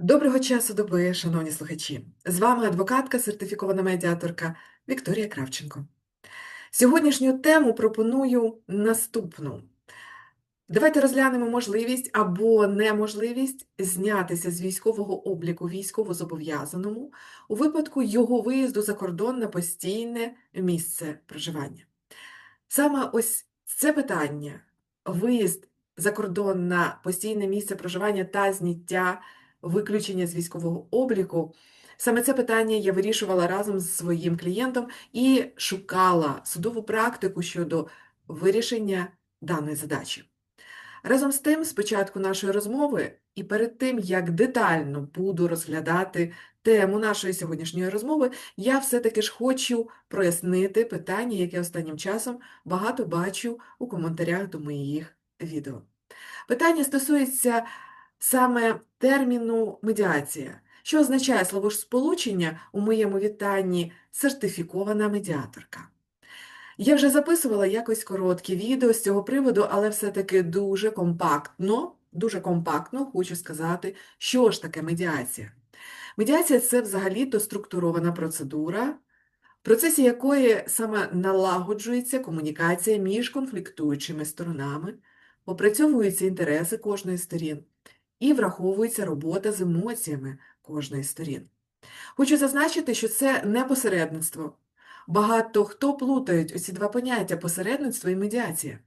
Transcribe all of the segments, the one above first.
Доброго часу доби, шановні слухачі! З вами адвокатка, сертифікована медіаторка Вікторія Кравченко. Сьогоднішню тему пропоную наступну. Давайте розглянемо можливість або неможливість знятися з військового обліку військовозобов'язаному у випадку його виїзду за кордон на постійне місце проживання. Саме ось це питання, виїзд за кордон на постійне місце проживання та зняття виключення з військового обліку. Саме це питання я вирішувала разом з своїм клієнтом і шукала судову практику щодо вирішення даної задачі. Разом з тим, з початку нашої розмови, і перед тим, як детально буду розглядати тему нашої сьогоднішньої розмови, я все-таки ж хочу прояснити питання, яке останнім часом багато бачу у коментарях до моїх відео. Питання стосується саме терміну медіація. Що означає словосполучення у моєму вітанні сертифікована медіаторка? Я вже записувала якось коротке відео з цього приводу, але все-таки дуже компактно, дуже компактно хочу сказати, що ж таке медіація. Медіація це взагалі-то структурована процедура, в процесі якої саме налагоджується комунікація між конфліктуючими сторонами, опрацьовуються інтереси кожної сторін і враховується робота з емоціями кожної сторін. Хочу зазначити, що це не посередництво. Багато хто плутають оці два поняття посередництво і медіація.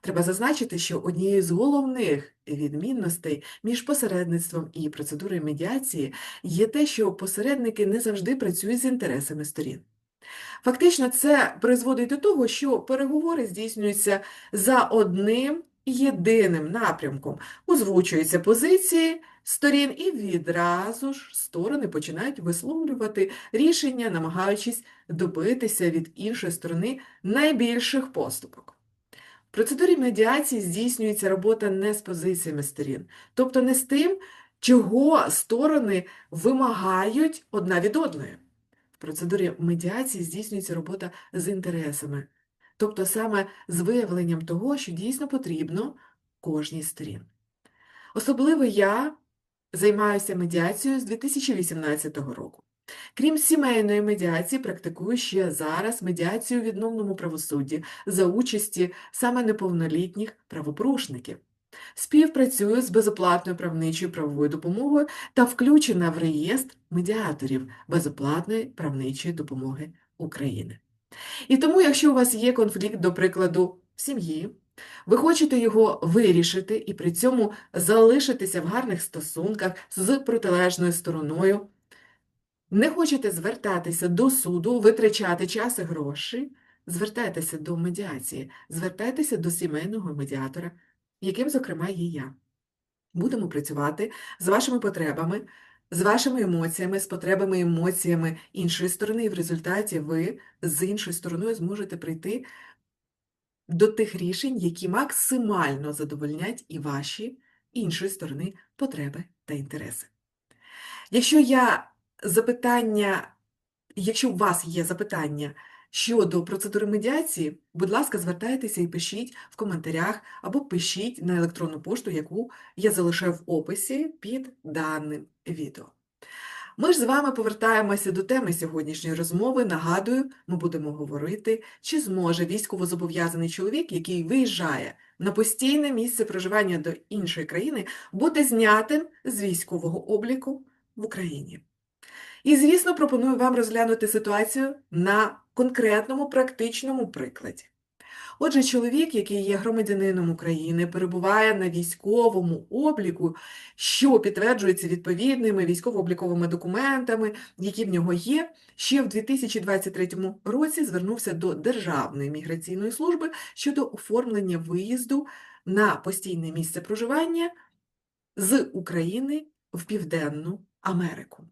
Треба зазначити, що однією з головних відмінностей між посередництвом і процедурою медіації є те, що посередники не завжди працюють з інтересами сторін. Фактично, це призводить до того, що переговори здійснюються за одним єдиним напрямком, озвучуються позиції сторін і відразу ж сторони починають висловлювати рішення, намагаючись добитися від іншої сторони найбільших поступок. В процедурі медіації здійснюється робота не з позиціями сторін, тобто не з тим, чого сторони вимагають одна від одної. В процедурі медіації здійснюється робота з інтересами, тобто саме з виявленням того, що дійсно потрібно кожній сторін. Особливо я займаюся медіацією з 2018 року. Крім сімейної медіації, практикую ще зараз медіацію у відновному правосудді за участі саме неповнолітніх правопорушників. Співпрацюю з безоплатною правничою правовою допомогою та включена в реєстр медіаторів безоплатної правничої допомоги України. І тому, якщо у вас є конфлікт, до прикладу, в сім'ї, ви хочете його вирішити і при цьому залишитися в гарних стосунках з протилежною стороною, не хочете звертатися до суду, витрачати час і гроші, звертайтеся до медіації, звертайтеся до сімейного медіатора, яким, зокрема, є я. Будемо працювати з вашими потребами, з вашими емоціями, з потребами емоціями іншої сторони, і в результаті ви з іншою стороною зможете прийти до тих рішень, які максимально задовольнять і ваші іншої сторони потреби та інтереси. Якщо я запитання, якщо у вас є запитання щодо процедури медіації, будь ласка, звертайтеся і пишіть в коментарях або пишіть на електронну пошту, яку я залишаю в описі під даним відео. Ми ж з вами повертаємося до теми сьогоднішньої розмови. Нагадую, ми будемо говорити, чи зможе військовозобов'язаний чоловік, який виїжджає на постійне місце проживання до іншої країни, бути знятим з військового обліку в Україні. І, звісно, пропоную вам розглянути ситуацію на конкретному практичному прикладі. Отже, чоловік, який є громадянином України, перебуває на військовому обліку, що підтверджується відповідними військово-обліковими документами, які в нього є, ще в 2023 році звернувся до Державної міграційної служби щодо оформлення виїзду на постійне місце проживання з України в Південну Америку.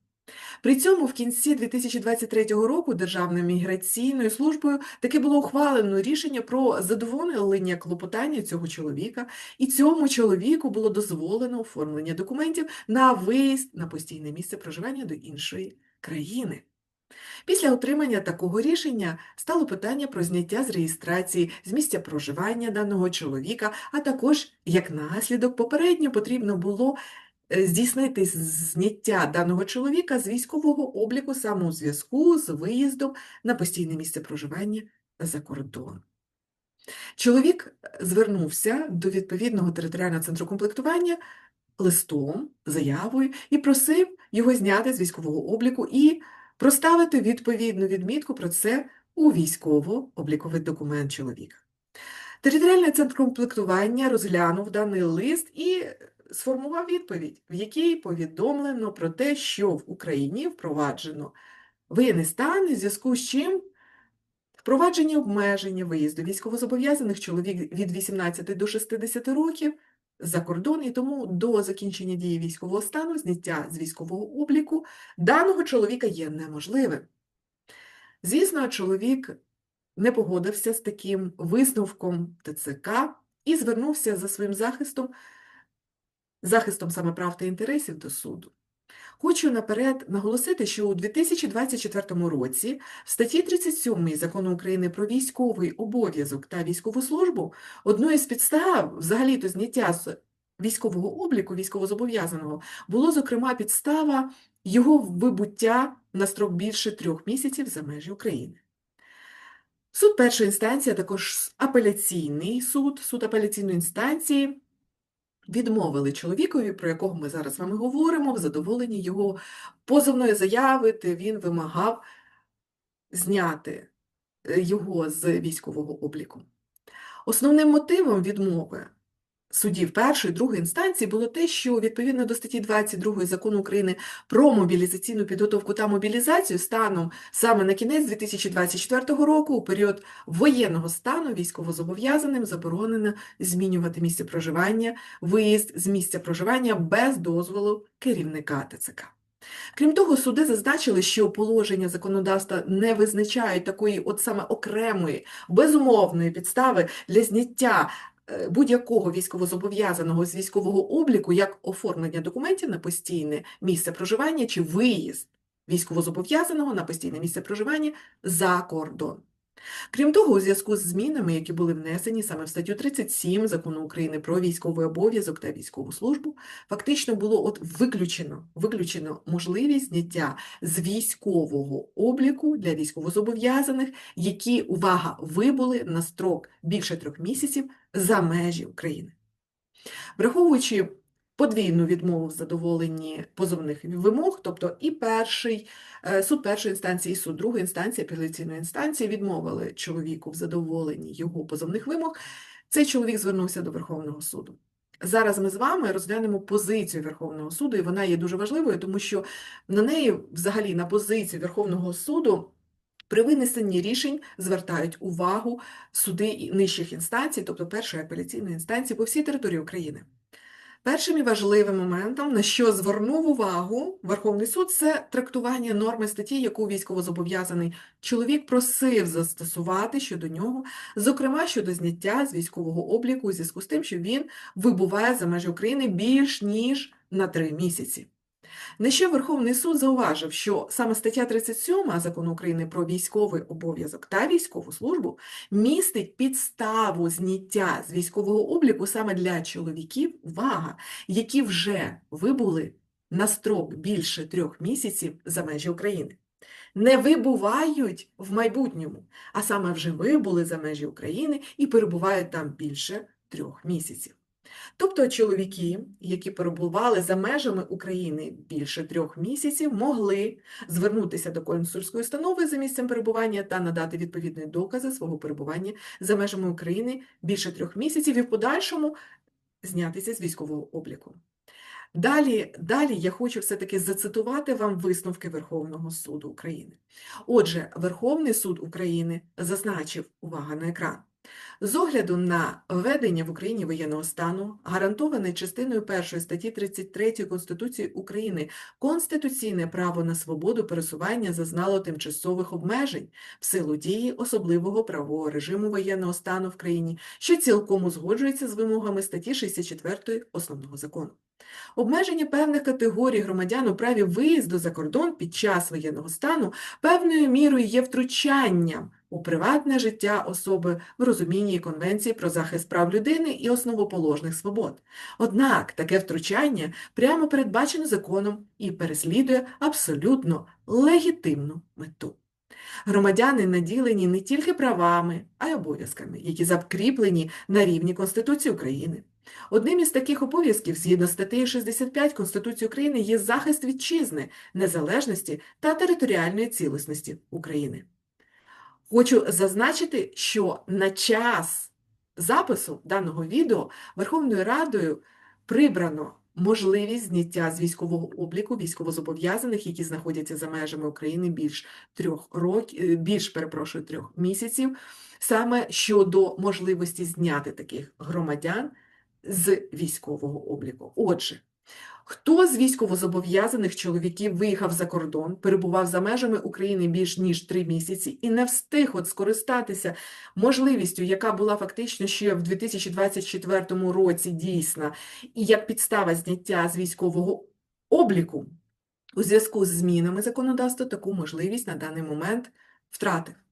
При цьому в кінці 2023 року Державною міграційною службою таки було ухвалено рішення про задоволення клопотання цього чоловіка, і цьому чоловіку було дозволено оформлення документів на виїзд на постійне місце проживання до іншої країни. Після отримання такого рішення стало питання про зняття з реєстрації з місця проживання даного чоловіка, а також, як наслідок, попередньо потрібно було здійснити зняття даного чоловіка з військового обліку саме у зв'язку з виїздом на постійне місце проживання за кордон. Чоловік е, звернувся до відповідного територіального центру комплектування листом, заявою і просив його зняти з військового обліку і проставити відповідну відмітку про це у військово-обліковий документ чоловіка. Територіальний центр комплектування розглянув даний лист і сформував відповідь, в якій повідомлено про те, що в Україні впроваджено воєнний стан, в зв'язку з чим впровадження обмеження виїзду військовозобов'язаних чоловік від 18 до 60 років за кордон, і тому до закінчення дії військового стану зняття з військового обліку даного чоловіка є неможливим. Звісно, чоловік не погодився з таким висновком ТЦК і звернувся за своїм захистом, захистом саме прав та інтересів до суду. Хочу наперед наголосити, що у 2024 році в статті 37 Закону України про військовий обов'язок та військову службу одною з підстав взагалі-то зняття з військового обліку військовозобов'язаного було, зокрема, підстава його вибуття на строк більше трьох місяців за межі України. Суд першої інстанції, а також апеляційний суд, суд апеляційної інстанції відмовили чоловікові, про якого ми зараз з вами говоримо, в задоволенні його позовної заяви, де він вимагав зняти е, його з військового обліку. Основним мотивом відмови судів першої, другої інстанції було те, що відповідно до статті 22 Закону України про мобілізаційну підготовку та мобілізацію станом саме на кінець 2024 року, у період воєнного стану військовозобов'язаним заборонено змінювати місце проживання, виїзд з місця проживання без дозволу керівника ТЦК. Крім того, суди зазначили, що положення законодавства не визначають такої от саме окремої, безумовної підстави для зняття будь-якого військовозобов'язаного з військового обліку як оформлення документів на постійне місце проживання чи виїзд військовозобов'язаного на постійне місце проживання за кордон. Крім того, у зв'язку з змінами, які були внесені саме в статтю 37 Закону України про військовий обов'язок та військову службу, фактично було от виключено, виключено можливість зняття з військового обліку для військовозобов'язаних, які, увага, вибули на строк більше трьох місяців за межі України. Враховуючи подвійну відмову в задоволенні позовних вимог, тобто і перший е, суд першої інстанції, і суд другої інстанції, апеляційної інстанції відмовили чоловіку в задоволенні його позовних вимог, цей чоловік звернувся до Верховного суду. Зараз ми з вами розглянемо позицію Верховного суду, і вона є дуже важливою, тому що на неї, взагалі, на позицію Верховного суду. При винесенні рішень звертають увагу суди нижчих інстанцій, тобто першої апеляційної інстанції по всій території України. Першим і важливим моментом, на що звернув увагу Верховний суд, це трактування норми статті, яку військовозобов'язаний чоловік просив застосувати щодо нього, зокрема щодо зняття з військового обліку у зв'язку з тим, що він вибуває за межі України більш ніж на три місяці. На що Верховний суд зауважив, що саме стаття 37 Закону України про військовий обов'язок та військову службу містить підставу зняття з військового обліку саме для чоловіків, увага, які вже вибули на строк більше трьох місяців за межі України. Не вибувають в майбутньому, а саме вже вибули за межі України і перебувають там більше трьох місяців. Тобто чоловіки, які перебували за межами України більше трьох місяців, могли звернутися до консульської установи за місцем перебування та надати відповідні докази свого перебування за межами України більше трьох місяців і в подальшому знятися з військового обліку. Далі, далі я хочу все-таки зацитувати вам висновки Верховного суду України. Отже, Верховний суд України зазначив увага на екран. З огляду на введення в Україні воєнного стану, гарантоване частиною 1 статті 33 Конституції України, конституційне право на свободу пересування зазнало тимчасових обмежень в силу дії особливого правового режиму воєнного стану в країні, що цілком узгоджується з вимогами статті 64 Основного закону. Обмеження певних категорій громадян у праві виїзду за кордон під час воєнного стану певною мірою є втручанням у приватне життя особи в розумінні Конвенції про захист прав людини і основоположних свобод. Однак таке втручання прямо передбачено законом і переслідує абсолютно легітимну мету. Громадяни наділені не тільки правами, а й обов'язками, які закріплені на рівні Конституції України. Одним із таких обов'язків, згідно статтею 65 Конституції України, є захист вітчизни, незалежності та територіальної цілісності України. Хочу зазначити, що на час запису даного відео Верховною Радою прибрано можливість зняття з військового обліку військовозобов'язаних, які знаходяться за межами України більш трьох років, більш перепрошую, трьох місяців, саме щодо можливості зняти таких громадян з військового обліку. Отже, хто з військовозобов'язаних чоловіків виїхав за кордон, перебував за межами України більш ніж три місяці і не встиг от скористатися можливістю, яка була фактично ще в 2024 році дійсна, і як підстава зняття з військового обліку, у зв'язку з змінами законодавства таку можливість на даний момент втратив.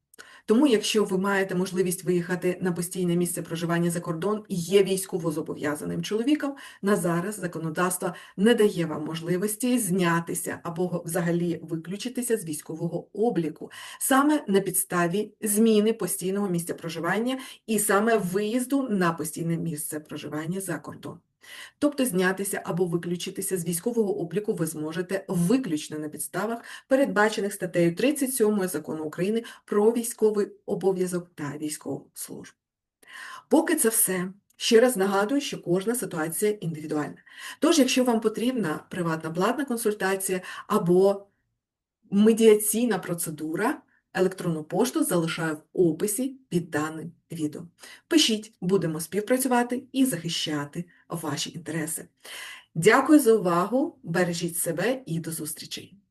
Тому, якщо ви маєте можливість виїхати на постійне місце проживання за кордон і є військовозобов'язаним чоловіком, на зараз законодавство не дає вам можливості знятися або взагалі виключитися з військового обліку, саме на підставі зміни постійного місця проживання і саме виїзду на постійне місце проживання за кордон. Тобто знятися або виключитися з військового обліку ви зможете виключно на підставах, передбачених статтею 37 Закону України про військовий обов'язок та військову службу. Поки це все. Ще раз нагадую, що кожна ситуація індивідуальна. Тож, якщо вам потрібна приватна платна консультація або медіаційна процедура, електронну пошту залишаю в описі під даним відео. Пишіть, будемо співпрацювати і захищати ваші інтереси. Дякую за увагу, бережіть себе і до зустрічей!